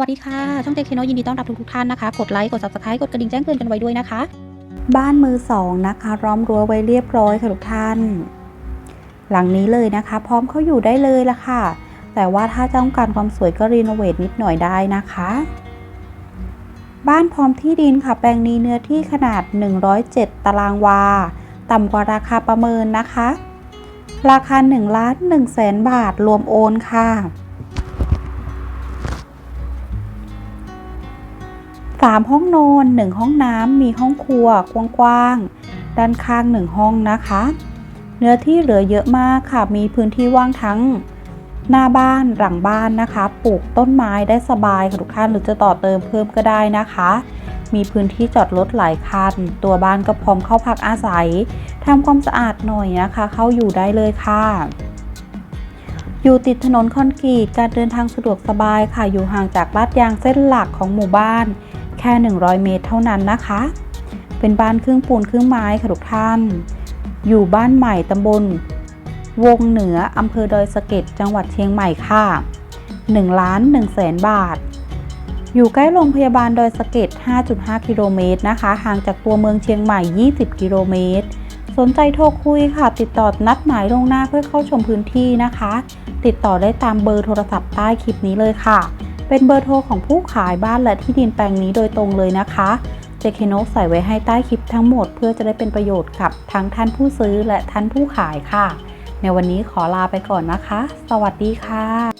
วัสดีค่ะ ช่องเจคโนยินดีต้อนรับทุกทุกๆท่านนะคะ กดไลค์ กด subscribe กดกระดิ่งแจ้งเตือนกันไว้ด้วยนะคะ บ้านมือสองนะคะล้อมรั้วไว้เรียบร้อยค่ะทุกท่าน หลังนี้เลยนะคะ พร้อมเข้าอยู่ได้เลยละค่ะ แต่ว่าถ้าต้องการความสวยก็รีโนเวทนิดหน่อยได้นะคะ บ้านพร้อมที่ดินค่ะ แปลงนี้เนื้อที่ขนาด 107 ตารางวา ต่ำกว่าราคาประเมินนะคะ ราคา1ล้าน1แสนบาทรวมโอนค่ะ สามห้องนอนหนึ่งห้องน้ำ มีห้องครัวกว้างๆ ด้านข้างหนึ่งห้องนะคะ เนื้อที่เหลือเยอะมากค่ะ มีพื้นที่ว่างทั้งหน้าบ้านหลังบ้านนะคะ ปลูกต้นไม้ได้สบายค่ะทุกท่านหรือจะต่อเติมเพิ่มก็ได้นะคะ มีพื้นที่จอดรถหลายคัน ตัวบ้านก็พร้อมเข้าพักอาศัยทำความสะอาดหน่อยนะคะ เข้าอยู่ได้เลยค่ะ อยู่ติดถนนคอนกรีตการเดินทางสะดวกสบายค่ะ อยู่ห่างจากลาดยางเส้นหลักของหมู่บ้าน แค่ 100 เมตรเท่านั้นนะคะ เป็นบ้านครึ่งปูนครึ่งไม้ค่ะทุกท่าน อยู่บ้านใหม่ตำบล วงเหนืออำเภอดอยสะเก็ดจังหวัดเชียงใหม่ค่ะ1ล้าน1แสนบาท อยู่ใกล้โรงพยาบาลดอยสะเก็ด5.5 กิโลเมตรนะคะ ห่างจากตัวเมืองเชียงใหม่ 20 กิโลเมตร สนใจโทรคุยค่ะ ติดต่อนัดหมายลงหน้าเพื่อเข้าชมพื้นที่นะคะ ติดต่อได้ตามเบอร์โทรศัพท์ใต้คลิปนี้เลยค่ะ เป็นเบอร์โทรของผู้ขายบ้านและที่ดินแปลงนี้โดยตรงเลยนะคะ เจคโนใส่ไว้ให้ใต้คลิปทั้งหมด เพื่อจะได้เป็นประโยชน์กับทั้งท่านผู้ซื้อและท่านผู้ขายค่ะ ในวันนี้ขอลาไปก่อนนะคะ สวัสดีค่ะ